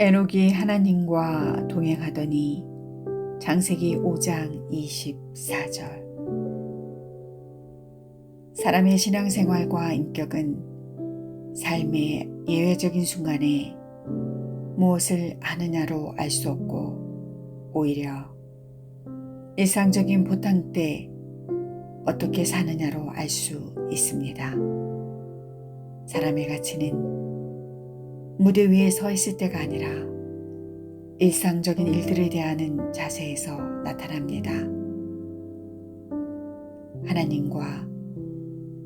에녹이 하나님과 동행하더니 장세기 5장 24절 사람의 신앙생활과 인격은 삶의 예외적인 순간에 무엇을 아느냐로 알 수 없고 오히려 일상적인 보탕 때 어떻게 사느냐로 알 수 있습니다. 사람의 가치는 무대 위에 서 있을 때가 아니라 일상적인 일들을 대하는 자세에서 나타납니다. 하나님과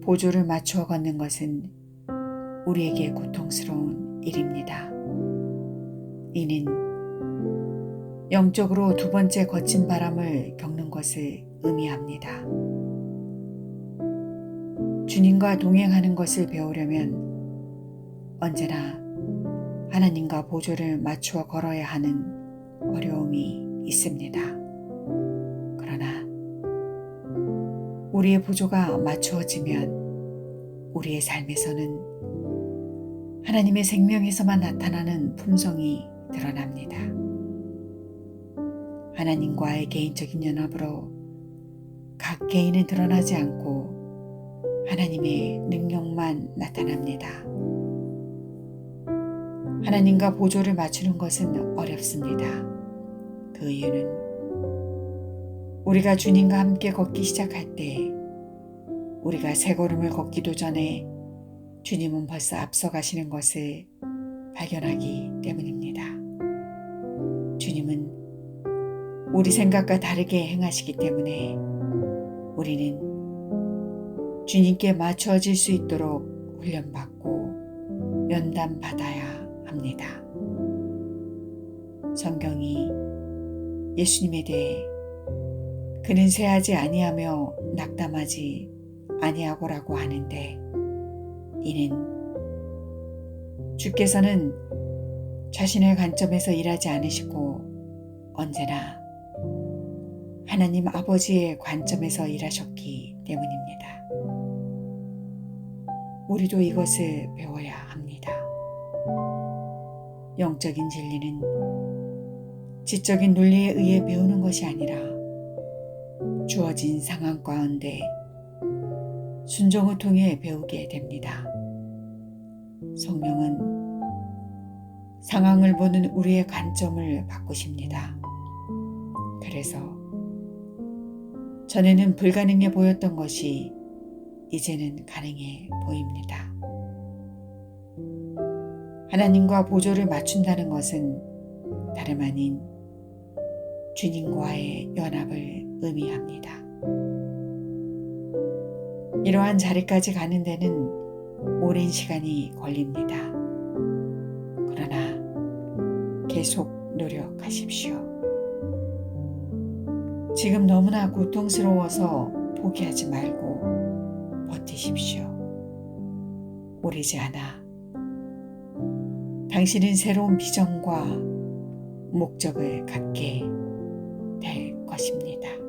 보조를 맞추어 걷는 것은 우리에게 고통스러운 일입니다. 이는 영적으로 두 번째 거친 바람을 겪는 것을 의미합니다. 주님과 동행하는 것을 배우려면 언제나 하나님과 보조를 맞추어 걸어야 하는 어려움이 있습니다. 그러나 우리의 보조가 맞추어지면 우리의 삶에서는 하나님의 생명에서만 나타나는 품성이 드러납니다. 하나님과의 개인적인 연합으로 각 개인은 드러나지 않고 하나님의 능력만 나타납니다. 하나님과 보조를 맞추는 것은 어렵습니다. 그 이유는 우리가 주님과 함께 걷기 시작할 때 우리가 세 걸음을 걷기도 전에 주님은 벌써 앞서가시는 것을 발견하기 때문입니다. 주님은 우리 생각과 다르게 행하시기 때문에 우리는 주님께 맞춰질 수 있도록 훈련받고 연단받아야 합니다. 성경이 예수님에 대해 그는 세하지 아니하며 낙담하지 아니하고라고 하는데 이는 주께서는 자신의 관점에서 일하지 않으시고 언제나 하나님 아버지의 관점에서 일하셨기 때문입니다. 우리도 이것을 배워야 합니다. 영적인 진리는 지적인 논리에 의해 배우는 것이 아니라 주어진 상황 가운데 순종을 통해 배우게 됩니다. 성령은 상황을 보는 우리의 관점을 바꾸십니다. 그래서 전에는 불가능해 보였던 것이 이제는 가능해 보입니다. 하나님과 보조를 맞춘다는 것은 다름 아닌 주님과의 연합을 의미합니다. 이러한 자리까지 가는 데는 오랜 시간이 걸립니다. 그러나 계속 노력하십시오. 지금 너무나 고통스러워서 포기하지 말고 버티십시오. 오래지 않아 당신은 새로운 비전과 목적을 갖게 될 것입니다.